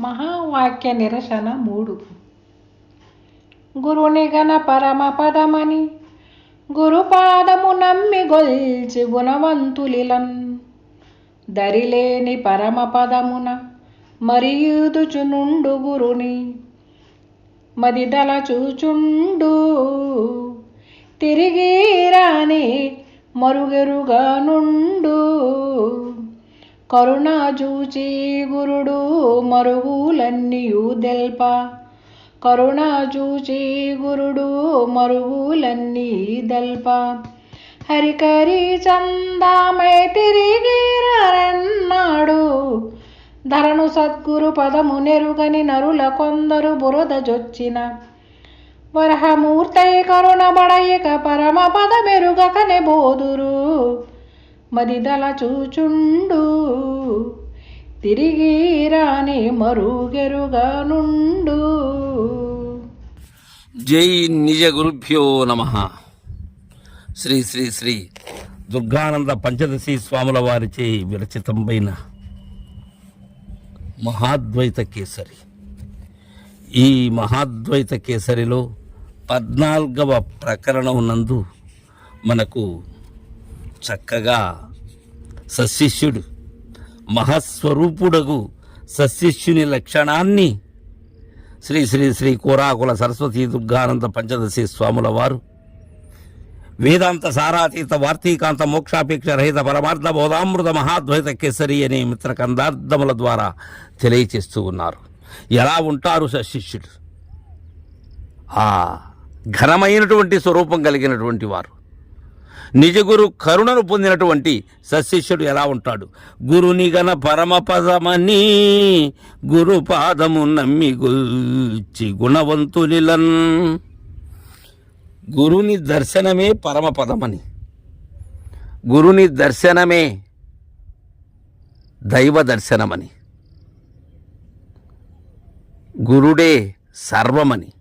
మహావాక్య నిరసన మూడు. గురుని గణ పరమ పదమని గురుపాదము నమ్మి గొల్చి గుణవంతులిలన్. దరిలేని పరమ పదమున మరియుదుచునుండు గురుని మదిదల చూచుండు తిరిగి రాని మరుగెరుగా నుండు కరుణ చూచి గురుడు మరుగులన్నీయు దెల్ప. కరుణ చూచి గురుడు మరుగులన్నీ దెల్ప. హరికరి చందామై తిరిగి రన్నాడు ధరను సద్గురు పదము నెరుగని నరుల కొందరు బురద జొచ్చిన. వరహమూర్తై కరుణ బడయిక పరమ పద మెరుగకనే బోదురు. మదిదల చూచుండు. తిరిగి రాని మరుగెరుగా నుండు జై నిజ గురుభ్యో నమ. శ్రీ శ్రీ శ్రీ దుర్గానంద పంచదశి స్వాముల వారిచే విరచితమైన మహాద్వైత కేసరి. ఈ మహాద్వైత కేసరిలో పద్నాలుగవ ప్రకరణం నందు మనకు చక్కగా సశిష్యుడు మహస్వరూపుడగు సశిష్యుని లక్షణాన్ని శ్రీ శ్రీ శ్రీ కోరాకుల సరస్వతీ దుర్గానంద పంచదశి స్వాముల వారు వేదాంత సారాతీత వార్తీకాంత మోక్షాపేక్ష రహిత పరమార్థ బోధామృత మహాద్వైత కేసరి అనే మిత్ర కందార్థముల ద్వారా తెలియచేస్తూ ఉన్నారు. ఎలా ఉంటారు శిష్యుడు ఆ ఘనమైనటువంటి స్వరూపం కలిగినటువంటి వారు. నిజగురు కరుణను పొందినటువంటి సశిష్యుడు ఎలా ఉంటాడు? గురుని గన పరమపదమని గురు పాదము నమ్మి గుల్చి గుణవంతులిలన్ గురుని దర్శనమే పరమపదమని గురుని దర్శనమే దైవ దర్శనమని. గురుడే సర్వమని.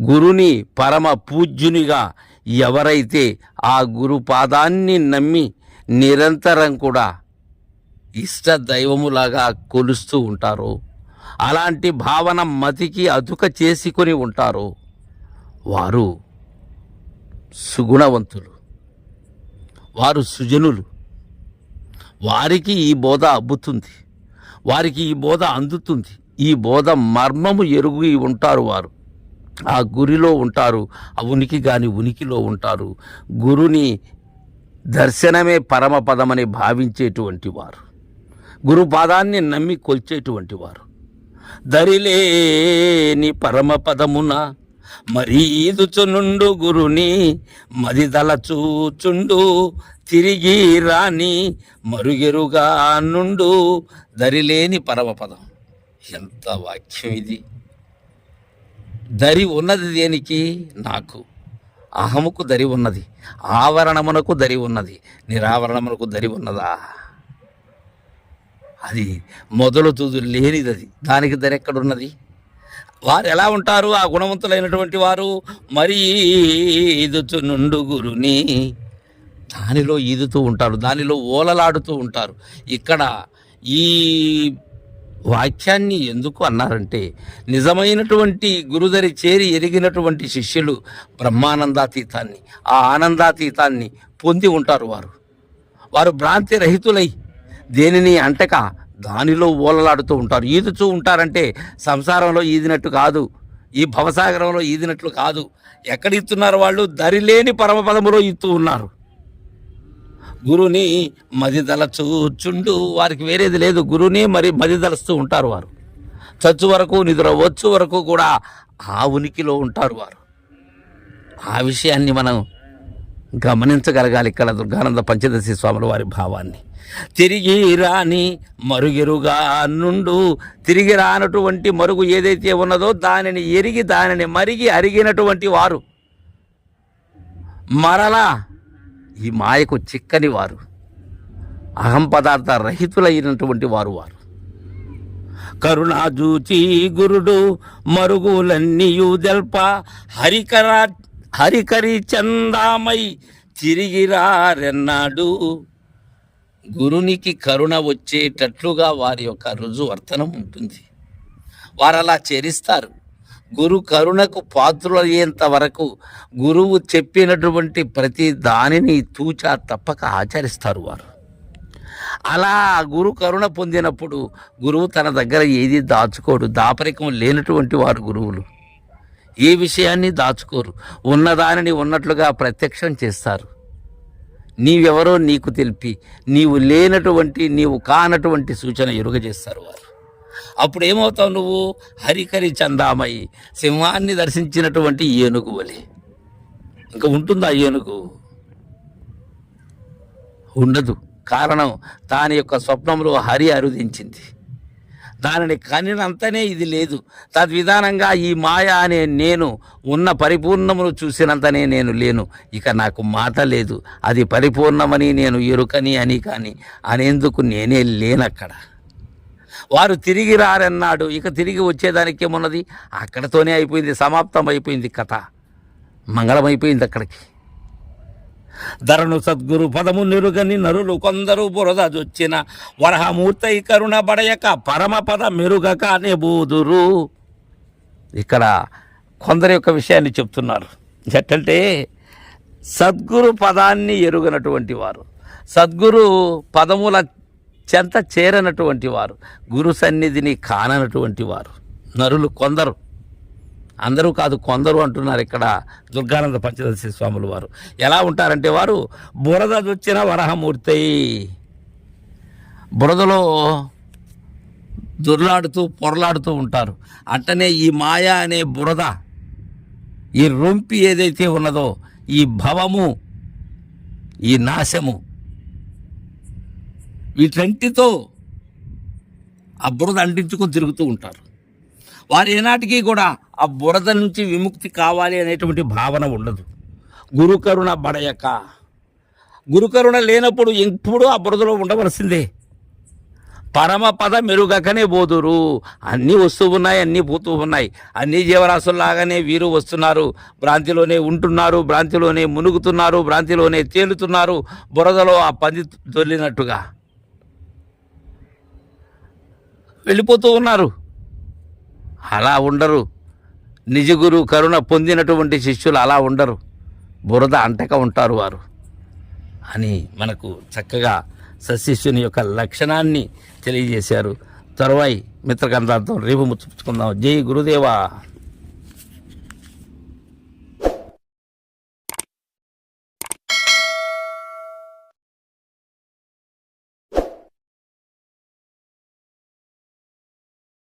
గురుని పరమ పూజ్యునిగా ఎవరైతే ఆ గురుపాదాన్ని నమ్మి నిరంతరం కూడా ఇష్ట దైవములాగా కొలుస్తూ ఉంటారో అలాంటి భావన మతికి అదుక చేసుకొని ఉంటారో వారు సుగుణవంతులు. వారు సుజనులు. వారికి ఈ బోధ అబ్బుతుంది. వారికి ఈ బోధ అందుతుంది. ఈ బోధ మర్మము ఎరుగు ఉంటారు వారు. ఆ గురిలో ఉంటారు ఆ ఉనికి కాని ఉనికిలో ఉంటారు. గురుని దర్శనమే పరమపదమని భావించేటువంటి వారు. గురుపాదాన్ని నమ్మి కొల్చేటువంటి వారు. దరిలేని పరమపదమున మరీదుచునుండు గురుని మదిదల చూచుండు తిరిగి రాని మరుగెరుగా నుండు దరిలేని పరమపదం. ఎంత వాక్యం ఇది! దరి ఉన్నది దేనికి? నాకు. అహముకు దరి ఉన్నది. ఆవరణమునకు దరి ఉన్నది. నిరావరణమునకు దరి ఉన్నదా? అది మొదలు తుదు లేనిది అది దానికి దరి ఎక్కడున్నది? వారు ఎలా ఉంటారు? ఆ గుణవంతులైనటువంటి వారు? మరీ ఈదుతు నుండు గురుని. దానిలో ఈదుతూ ఉంటారు. దానిలో ఓలలాడుతూ ఉంటారు. ఇక్కడ ఈ వాక్యాన్ని ఎందుకు అన్నారంటే నిజమైనటువంటి గురుదరి చేరి ఎరిగినటువంటి శిష్యులు బ్రహ్మానందాతీతాన్ని ఆ ఆనందాతీతాన్ని పొంది ఉంటారు వారు. వారు భ్రాంతి రహితులై దేనిని అంటక దానిలో ఓలలాడుతూ ఉంటారు. ఈదుతూ ఉంటారంటే సంసారంలో ఈదినట్టు కాదు ఈ భవసాగరంలో ఈదినట్లు కాదు. ఎక్కడ ఇస్తున్నారు వాళ్ళు? దరిలేని పరమపదములో ఇస్తూ ఉన్నారు. గురుని మదిదల చూచుండు వారికి వేరేది లేదు. గురుని మరి మదిదలుస్తూ ఉంటారు వారు. చచ్చు వరకు నిద్ర వచ్చు వరకు కూడా ఆ ఉనికిలో ఉంటారు వారు. ఆ విషయాన్ని మనం గమనించగలగాలి ఇక్కడ దుర్గానంద పంచదశి స్వాముల వారి భావాన్ని. తిరిగి రాని మరుగెరుగా నుండు తిరిగి రానటువంటి మరుగు ఏదైతే ఉన్నదో దానిని ఎరిగి దానిని మరిగి అరిగినటువంటి వారు మరలా ఈ మాయకు చిక్కని వారు అహం పదార్థ రహితులైనటువంటి వారు. వారు కరుణాజూచి గురుడు మరుగులన్నీయు దెల్ప హరికర హరికరి చందామై తిరిగిరారెన్నాడు గురునికి కరుణ వచ్చేటట్లుగా వారి యొక్క రుజువర్తనం ఉంటుంది. వారు అలా చేరిస్తారు. గురు కరుణకు పాత్రులయ్యేంత వరకు గురువు చెప్పినటువంటి ప్రతి దానిని తూచా తప్పక ఆచరిస్తారు వారు. అలా గురు కరుణ పొందినప్పుడు గురువు తన దగ్గర ఏది దాచుకోడు దాపరికం లేనటువంటి వారు గురువులు. ఏ విషయాన్ని దాచుకోరు ఉన్నదానిని ఉన్నట్లుగా ప్రత్యక్షం చేస్తారు. నీవెవరో నీకు తెలిపి నీవు లేనటువంటి నీవు కానటువంటి సూచన ఎరుగజేస్తారు వారు. అప్పుడు ఏమవుతావు నువ్వు? హరికరి చందామయ్యి సింహాన్ని దర్శించినటువంటి ఏనుగు వలె ఇంకా ఉంటుందా ఏనుగు? ఉండదు. కారణం దాని యొక్క స్వప్నంలో హరి అరుదించింది దానిని కనినంతనే ఇది లేదు. తద్విధానంగా ఈ మాయ అనే నేను ఉన్న పరిపూర్ణమును చూసినంతనే నేను లేను. ఇక నాకు మాట లేదు. అది పరిపూర్ణమని నేను ఎరుకని అని కానీ అనేందుకు నేనే లేనక్కడ. వారు తిరిగి రారన్నాడు. ఇక తిరిగి వచ్చేదానికి ఏమున్నది? అక్కడతోనే అయిపోయింది సమాప్తం అయిపోయింది కథ. మంగళమైపోయింది అక్కడికి. ధరను సద్గురు పదము నిరుగని నరులు కొందరు బురద జొచ్చిన వరహమూర్తై కరుణ బడయక పరమపద మెరుగక బూదురు. ఇక్కడ కొందరి యొక్క విషయాన్ని చెప్తున్నారు. ఎట్టంటే సద్గురు పదాన్ని ఎరుగనటువంటి వారు. సద్గురు పదముల చెంత చేరనటువంటి వారు గురు సన్నిధిని కాననటువంటి వారు. నరులు కొందరు. అందరూ కాదు కొందరు అంటున్నారు ఇక్కడ దుర్గానంద పంచదశి స్వాములు వారు. ఎలా ఉంటారంటే వారు బురద వచ్చిన వరహమూర్తి. బురదలో దుర్లాడుతూ పొరలాడుతూ ఉంటారు. అంటనే ఈ మాయ అనే బురద ఈ రొంపి ఏదైతే ఉన్నదో ఈ భవము ఈ నాశము వీటంటితో ఆ బురద అంటించుకొని తిరుగుతూ ఉంటారు. వారు ఏనాటికి కూడా ఆ బురద నుంచి విముక్తి కావాలి అనేటువంటి భావన ఉండదు. గురుకరుణ బడయక గురుకరుణ లేనప్పుడు ఎప్పుడు ఆ బురదలో ఉండవలసిందే. పరమ పద మెరుగకనే బోదురు. అన్నీ వస్తూ ఉన్నాయి అన్నీ పోతూ ఉన్నాయి. అన్ని జీవరాశుల్లాగానే వీరు వస్తున్నారు. భ్రాంతిలోనే ఉంటున్నారు భ్రాంతిలోనే మునుగుతున్నారు భ్రాంతిలోనే తేలుతున్నారు. బురదలో ఆ పంది దొల్లినట్టుగా వెళ్ళిపోతూ ఉన్నారు. అలా ఉండరు. నిజగురు కరుణ పొందినటువంటి శిష్యులు అలా ఉండరు. బురద అంటక ఉంటారు వారు. అని మనకు చక్కగా సశిష్యుని యొక్క లక్షణాన్ని తెలియజేశారు. తరువాయి మిత్రగంధార్థం రేపు ముచ్చుకుందాం. జై గురుదేవా.